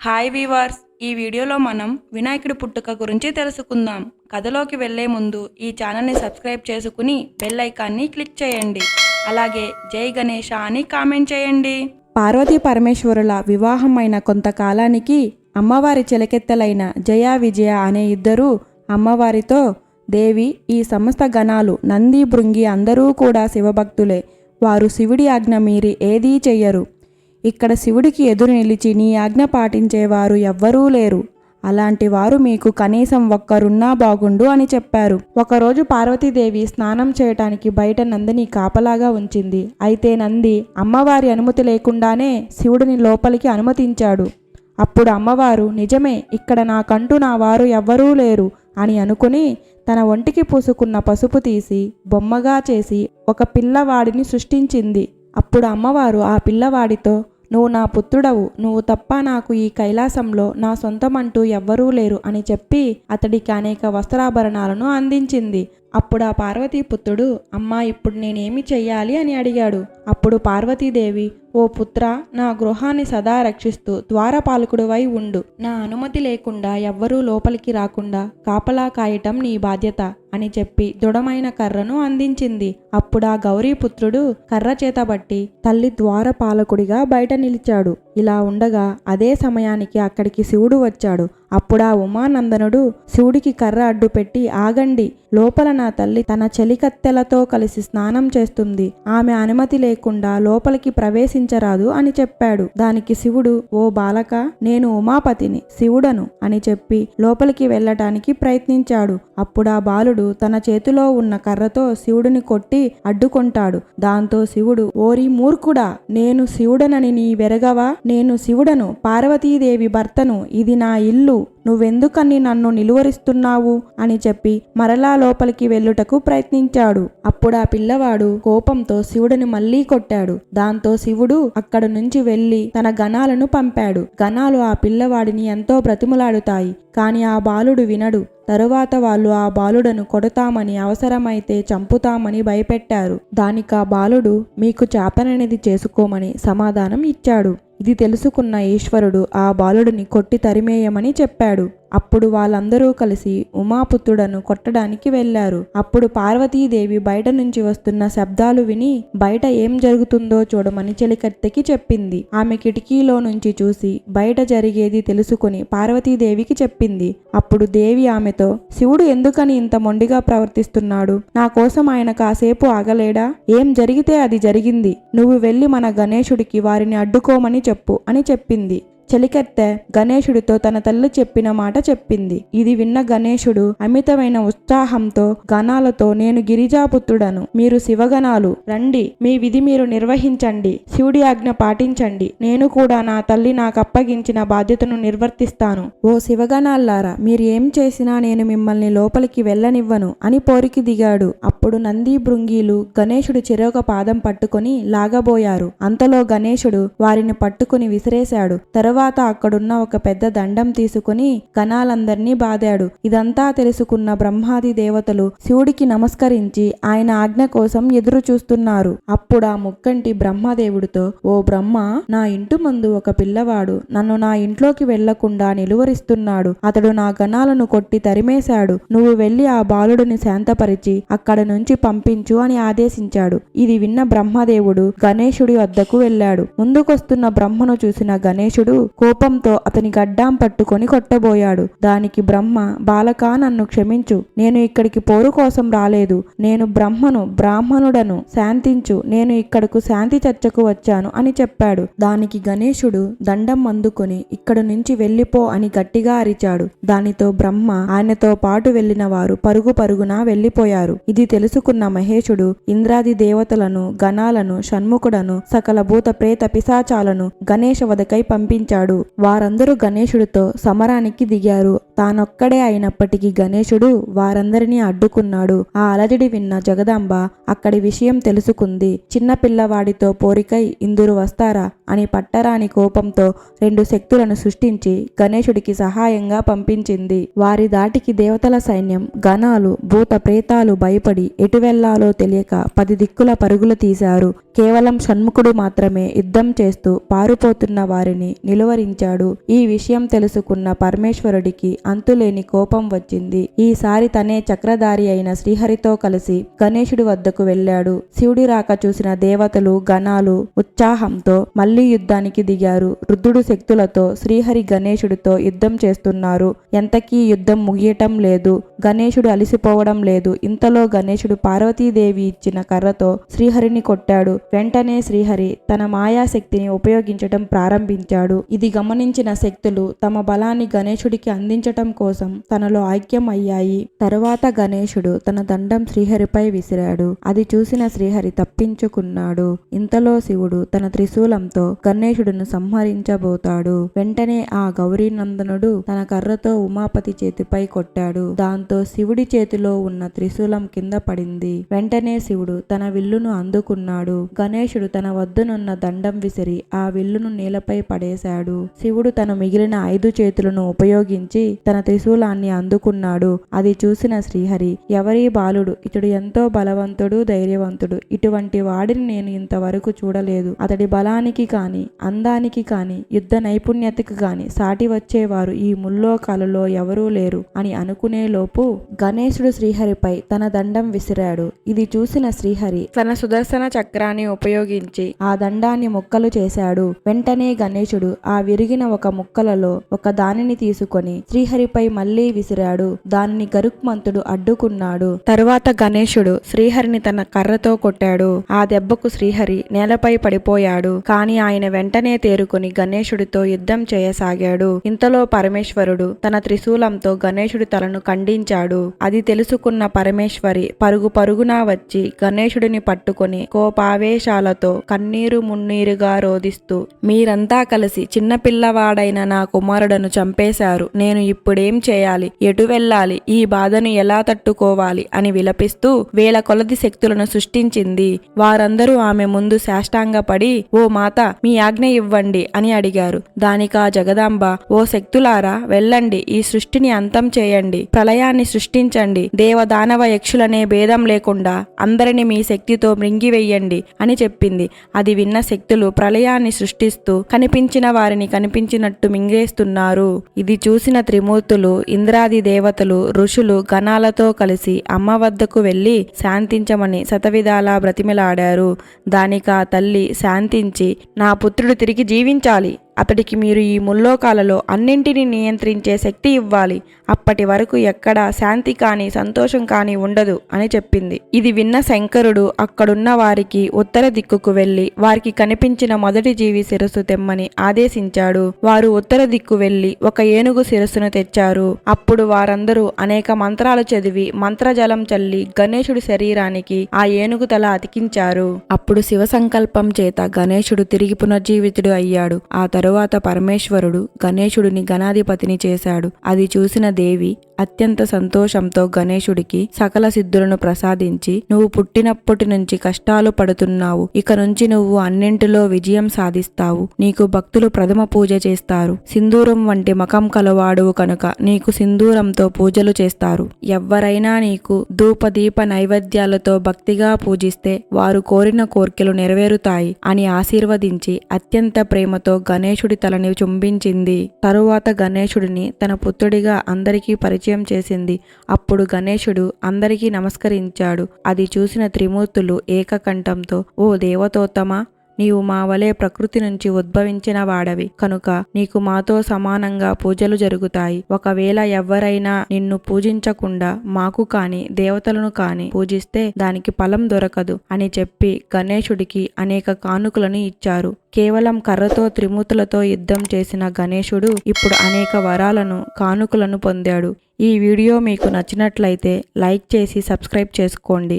Hi weavers. ఈ వీడియోలో మనం వినాయకుడి పుట్టుక గురించి తెలుసుకుందాం. కథలోకి వెళ్ళే ముందు ఈ ఛానల్ని సబ్స్క్రైబ్ చేసుకుని బెల్ ఐకాన్ని క్లిక్ చేయండి. అలాగే జై గణేష అని కామెంట్ చేయండి. పార్వతీ పరమేశ్వరుల వివాహమైన కొంతకాలానికి అమ్మవారి చిలకెత్తలైన జయ విజయ అనే ఇద్దరు అమ్మవారితో దేవి ఈ సమస్త గణాలు నంది భృంగి అందరూ కూడా శివభక్తులే. వారు శివుడి ఆజ్ఞ మీరి ఏదీ చెయ్యరు. ఇక్కడ శివుడికి ఎదురు నిలిచి నీ ఆజ్ఞ పాటించేవారు ఎవ్వరూ లేరు. అలాంటి వారు మీకు కనీసం ఒక్కరున్నా బాగుండు అని చెప్పారు. ఒకరోజు పార్వతీదేవి స్నానం చేయటానికి బయట నందిని కాపలాగా ఉంచింది. అయితే నంది అమ్మవారి అనుమతి లేకుండానే శివుడిని లోపలికి అనుమతించాడు. అప్పుడు అమ్మవారు నిజమే ఇక్కడ నాకంటూ నా వారు ఎవ్వరూ లేరు అని అనుకుని తన ఒంటికి పూసుకున్న పసుపు తీసి బొమ్మగా చేసి ఒక పిల్లవాడిని సృష్టించింది. అప్పుడు అమ్మవారు ఆ పిల్లవాడితో నువ్వు నా పుత్రుడవు నువ్వు తప్ప నాకు ఈ కైలాసంలో నా సొంతమంటూ ఎవ్వరూ లేరు అని చెప్పి అతడికి అనేక వస్త్రాభరణాలను అందించింది. అప్పుడు ఆ పార్వతీ పుత్రుడు అమ్మా ఇప్పుడు నేనేమి చెయ్యాలి అని అడిగాడు. అప్పుడు పార్వతీదేవి ఓ పుత్ర నా గృహాన్ని సదా రక్షిస్తూ ద్వారపాలకుడివై ఉండు. నా అనుమతి లేకుండా ఎవ్వరూ లోపలికి రాకుండా కాపలా కాయటం నీ బాధ్యత అని చెప్పి దృఢమైన కర్రను అందించింది. అప్పుడా గౌరీపుత్రుడు కర్ర చేతబట్టి తల్లి ద్వారపాలకుడిగా బయట నిలిచాడు. ఇలా ఉండగా అదే సమయానికి అక్కడికి శివుడు వచ్చాడు. అప్పుడా ఉమానందనుడు శివుడికి కర్ర అడ్డు పెట్టి ఆగండి లోపల నా తల్లి తన చెలికత్తెలతో కలిసి స్నానం చేస్తుంది. ఆమె అనుమతి లేకుండా లోపలికి ప్రవేశించరాదు అని చెప్పాడు. దానికి శివుడు ఓ బాలక నేను ఉమాపతిని శివుడను అని చెప్పి లోపలికి వెళ్ళటానికి ప్రయత్నించాడు. అప్పుడా బాలుడు తన చేతిలో ఉన్న కర్రతో శివుడిని కొట్టి అడ్డుకుంటాడు. దాంతో శివుడు ఓరి మూర్ఖుడా నేను శివుడనని నీ వెరగవా? నేను శివుడను పార్వతీదేవి భర్తను ఇది నా ఇల్లు నువ్వెందుకని నన్ను నిలువరిస్తున్నావు? అని చెప్పి మరలా లోపలికి వెళ్ళుటకు ప్రయత్నించాడు. అప్పుడు ఆ పిల్లవాడు కోపంతో శివుడిని మళ్ళీ కొట్టాడు. దాంతో శివుడు అక్కడ నుంచి వెళ్ళి తన గణాలను పంపాడు. గణాలు ఆ పిల్లవాడిని ఎంతో బ్రతిములాడుతాయి. కాని ఆ బాలుడు వినడు. తరువాత వాళ్ళు ఆ బాలుడను కొడతామని అవసరమైతే చంపుతామని భయపెట్టారు. దానికా బాలుడు మీకు చేతననేది చేసుకోమని సమాధానం ఇచ్చాడు. ఇది తెలుసుకున్న ఈశ్వరుడు ఆ బాలుడిని కొట్టి తరిమేయమని చెప్పాడు. అప్పుడు వాళ్ళందరూ కలిసి ఉమాపుత్రుడను కొట్టడానికి వెళ్ళారు అప్పుడు పార్వతీదేవి బయట నుంచి వస్తున్న శబ్దాలు విని బయట ఏం జరుగుతుందో చూడమని చెలికత్తెకి చెప్పింది. ఆమె కిటికీలో నుంచి చూసి బయట జరిగేది తెలుసుకుని పార్వతీదేవికి చెప్పింది. అప్పుడు దేవి ఆమెతో శివుడు ఎందుకని ఇంత మొండిగా ప్రవర్తిస్తున్నాడు? నా కోసం ఆయన కాసేపు ఆగలేడా? ఏం జరిగితే అది జరిగింది. నువ్వు వెళ్ళి మన గణేశుడికి వారిని అడ్డుకోమని చెప్పు అని చెప్పింది. చెలికెత్తె గణేశుడితో తన తల్లి చెప్పిన మాట చెప్పింది. ఇది విన్న గణేశుడు అమితమైన ఉత్సాహంతో గణాలతో నేను గిరిజాపుత్రుడను. మీరు శివగణాలు. రండి. మీ విధి మీరు నిర్వహించండి. శివుడి ఆజ్ఞ పాటించండి. నేను కూడా నా తల్లి నాకు అప్పగించిన బాధ్యతను నిర్వర్తిస్తాను. ఓ శివగణాల్లారా మీరు ఏం చేసినా నేను మిమ్మల్ని లోపలికి వెళ్ళనివ్వను అని పోరికి దిగాడు. అప్పుడు నంది భృంగీలు గణేశుడు చెరొక పాదం పట్టుకొని లాగబోయారు. అంతలో గణేశుడు వారిని పట్టుకుని విసిరేశాడు. తర్వాత అక్కడున్న ఒక పెద్ద దండం తీసుకుని గణాలందర్నీ బాదాడు. ఇదంతా తెలుసుకున్న బ్రహ్మాది దేవతలు శివుడికి నమస్కరించి ఆయన ఆజ్ఞ కోసం ఎదురు చూస్తున్నారు అప్పుడు ఆ ముక్కంటి బ్రహ్మదేవుడితో ఓ బ్రహ్మ నా ఇంటి ముందు ఒక పిల్లవాడు నన్ను నా ఇంట్లోకి వెళ్ళకుండా నిలువరిస్తున్నాడు. అతడు నా గణాలను కొట్టి తరిమేశాడు. నువ్వు వెళ్ళి ఆ బాలుడిని శాంతపరిచి అక్కడ నుంచి పంపించు అని ఆదేశించాడు. ఇది విన్న బ్రహ్మదేవుడు గణేశుడి వద్దకు వెళ్ళాడు. ముందుకొస్తున్న బ్రహ్మను చూసిన గణేశుడు కోపంతో అతని గడ్డాం పట్టుకొని కొట్టబోయాడు. దానికి బ్రహ్మ బాలకా నన్ను క్షమించు. నేను ఇక్కడికి పోరు కోసం రాలేదు. నేను బ్రహ్మను బ్రాహ్మణుడను శాంతించు. నేను ఇక్కడకు శాంతి చర్చకు వచ్చాను అని చెప్పాడు. దానికి గణేశుడు దండం అందుకుని ఇక్కడి నుంచి వెళ్ళిపో అని గట్టిగా అరిచాడు. దానితో బ్రహ్మ ఆయనతో పాటు వెళ్ళిన వారు పరుగు పరుగున వెళ్ళిపోయారు ఇది తెలుసుకున్న మహేషుడు ఇంద్రాది దేవతలను గణాలను షణ్ముఖుడను సకల భూత ప్రేత పిశాచాలను గణేశ వదకై పంపించాడు. వారందరూ గణేశుడితో సమరానికి దిగారు. తానొక్కడే అయినప్పటికీ గణేశుడు వారందరినీ అడ్డుకున్నాడు. ఆ అలజడి విన్న జగదాంబ అక్కడి విషయం తెలుసుకుంది. చిన్న పిల్లవాడితో పోరికై ఇందురు వస్తారా? అని పట్టరాని కోపంతో రెండు శక్తులను సృష్టించి గణేశుడికి సహాయంగా పంపించింది. వారి దాటికి దేవతల సైన్యం గణాలు భూత ప్రేతాలు భయపడి ఎటు వెళ్ళాలో తెలియక పది దిక్కుల పరుగులు తీశారు. కేవలం షణ్ముఖుడు మాత్రమే యుద్ధం చేస్తూ పారిపోతున్న వారిని నిలువ నిలువరించాడు ఈ విషయం తెలుసుకున్న పరమేశ్వరుడికి అంతులేని కోపం వచ్చింది. ఈసారి తనే చక్రధారి అయిన శ్రీహరితో కలిసి గణేశుడి వద్దకు వెళ్ళాడు. శివుడి రాక చూసిన దేవతలు గణాలు ఉత్సాహంతో మళ్ళీ యుద్ధానికి దిగారు. రుద్రుడు శక్తులతో శ్రీహరి గణేశుడితో యుద్ధం చేస్తున్నారు. ఎంతకీ యుద్ధం ముగియటం లేదు. గణేశుడు అలిసిపోవడం లేదు. ఇంతలో గణేశుడు పార్వతీదేవి ఇచ్చిన కర్రతో శ్రీహరిని కొట్టాడు. వెంటనే శ్రీహరి తన మాయాశక్తిని ఉపయోగించటం ప్రారంభించాడు. ఇది గమనించిన శక్తులు తమ బలాన్ని గణేశుడికి అందించటం కోసం తనలో ఐక్యం అయ్యాయి తరువాత గణేశుడు తన దండం శ్రీహరిపై విసిరాడు. అది చూసిన శ్రీహరి తప్పించుకున్నాడు. ఇంతలో శివుడు తన త్రిశూలంతో గణేశుడును సంహరించబోతాడు. వెంటనే ఆ గౌరీనందనుడు తన కర్రతో ఉమాపతి చేతిపై కొట్టాడు. దాంతో శివుడి చేతిలో ఉన్న త్రిశూలం కింద పడింది. వెంటనే శివుడు తన విల్లును అందుకున్నాడు. గణేశుడు తన వద్దనున్న దండం విసిరి ఆ విల్లును నేలపై పడేశాడు. శివుడు తన మిగిలిన ఐదు చేతులను ఉపయోగించి తన త్రిశూలాన్ని అందుకున్నాడు. అది చూసిన శ్రీహరి ఎవరి బాలుడు? ఇతడు ఎంతో బలవంతుడు ధైర్యవంతుడు. ఇటువంటి వాడిని నేను ఇంతవరకు చూడలేదు. అతడి బలానికి కాని అందానికి కాని యుద్ధ నైపుణ్యతకు కాని సాటి వచ్చేవారు ఈ ముల్లోకాలలో ఎవరూ లేరు అని అనుకునే లోపు గణేశుడు శ్రీహరిపై తన దండం విసిరాడు. ఇది చూసిన శ్రీహరి తన సుదర్శన చక్రాన్ని ఉపయోగించి ఆ దండాన్ని ముక్కలు చేశాడు. వెంటనే గణేశుడు ఆ విరిగిన ఒక ముక్కలలో ఒక దానిని తీసుకొని శ్రీహరిపై మళ్ళీ విసిరాడు. దానిని గరుక్మంతుడు అడ్డుకున్నాడు. తరువాత గణేశుడు శ్రీహరిని తన కర్రతో కొట్టాడు. ఆ దెబ్బకు శ్రీహరి నేలపై పడిపోయాడు. కాని ఆయన వెంటనే తేరుకొని గణేశుడితో యుద్ధం చేయసాగాడు. ఇంతలో పరమేశ్వరుడు తన త్రిశూలంతో గణేశుడి తలను ఖండించాడు. అది తెలుసుకున్న పరమేశ్వరి పరుగు పరుగున వచ్చి గణేశుడిని పట్టుకొని కోపావేశాలతో కన్నీరు మున్నీరుగా రోధిస్తూ మీరంతా కలిసి చిన్నపిల్లవాడైన నా కుమారుడను చంపేశారు. నేను ఇప్పుడేం చేయాలి? ఎటు వెళ్ళాలి? ఈ బాధను ఎలా తట్టుకోవాలి? అని విలపిస్తూ వేల కొలది శక్తులను సృష్టించింది. వారందరూ ఆమె ముందు శాష్టాంగపడి ఓ మాత మీ ఆజ్ఞ ఇవ్వండి అని అడిగారు. దానికా జగదాంబ ఓ శక్తులారా వెళ్ళండి. ఈ సృష్టిని అంతం చేయండి. ప్రళయాన్ని సృష్టించండి. దేవదానవ యక్షులనే భేదం లేకుండా అందరిని మీ శక్తితో మృంగివెయ్యండి అని చెప్పింది. అది విన్న శక్తులు ప్రళయాన్ని సృష్టిస్తూ కనిపించిన వారిని కనిపించినట్టు మింగేస్తున్నారు. ఇది చూసిన త్రిమూర్తులు ఇంద్రాది దేవతలు ఋషులు గణాలతో కలిసి అమ్మ వద్దకు వెళ్ళి శాంతించమని శతవిధాలా బ్రతిమిలాడారు. దానికా తల్లి శాంతించి నా పుత్రుడు తిరిగి జీవించాలి. అతడికి మీరు ఈ ముల్లోకాలలో అన్నింటినీ నియంత్రించే శక్తి ఇవ్వాలి. అప్పటి వరకు ఎక్కడా శాంతి కానీ సంతోషం కానీ ఉండదు అని చెప్పింది. ఇది విన్న శంకరుడు అక్కడున్న వారికి ఉత్తర దిక్కుకు వెళ్ళి వారికి కనిపించిన మొదటి జీవి శిరస్సు తెమ్మని ఆదేశించాడు. వారు ఉత్తర దిక్కు వెళ్ళి ఒక ఏనుగు శిరస్సును తెచ్చారు. అప్పుడు వారందరూ అనేక మంత్రాలు చదివి మంత్రజలం చల్లి గణేశుడి శరీరానికి ఆ ఏనుగు తల అతికించారు. అప్పుడు శివ సంకల్పం చేత గణేశుడు తిరిగి పునర్జీవితుడు అయ్యాడు. ఆ తరువాత తరువాత పరమేశ్వరుడు గణేశుడిని గణాధిపతిని చేశాడు. అది చూసిన దేవి అత్యంత సంతోషంతో గణేశుడికి సకల సిద్ధులను ప్రసాదించి నువ్వు పుట్టినప్పటి నుంచి కష్టాలు పడుతున్నావు. ఇక నుంచి నువ్వు అన్నింటిలో విజయం సాధిస్తావు. నీకు భక్తులు ప్రథమ పూజ చేస్తారు. సింధూరం వంటి మకం కలవాడువు కనుక నీకు సింధూరంతో పూజలు చేస్తారు. ఎవ్వరైనా నీకు ధూపదీప నైవేద్యాలతో భక్తిగా పూజిస్తే వారు కోరిన కోర్కెలు నెరవేరుతాయి అని ఆశీర్వదించి అత్యంత ప్రేమతో గణేశుడి తలని చుంబించింది. తరువాత గణేశుడిని తన పుత్రుడిగా అందరికీ పరిచయం చేసింది. అప్పుడు గణేశుడు అందరికీ నమస్కరించాడు. అది చూసిన త్రిమూర్తులు ఏకకంఠంతో ఓ దేవతోత్తమా నీవు మా వలె ప్రకృతి నుంచి ఉద్భవించిన వాడవి. కనుక నీకు మాతో సమానంగా పూజలు జరుగుతాయి. ఒకవేళ ఎవ్వరైనా నిన్ను పూజించకుండా మాకు కాని దేవతలను కాని పూజిస్తే దానికి ఫలం దొరకదు అని చెప్పి గణేశుడికి అనేక కానుకలను ఇచ్చారు. కేవలం కర్రతో త్రిమూర్తులతో యుద్ధం చేసిన గణేశుడు ఇప్పుడు అనేక వరాలను కానుకలను పొందాడు. ఈ వీడియో మీకు నచ్చినట్లయితే లైక్ చేసి సబ్స్క్రైబ్ చేసుకోండి.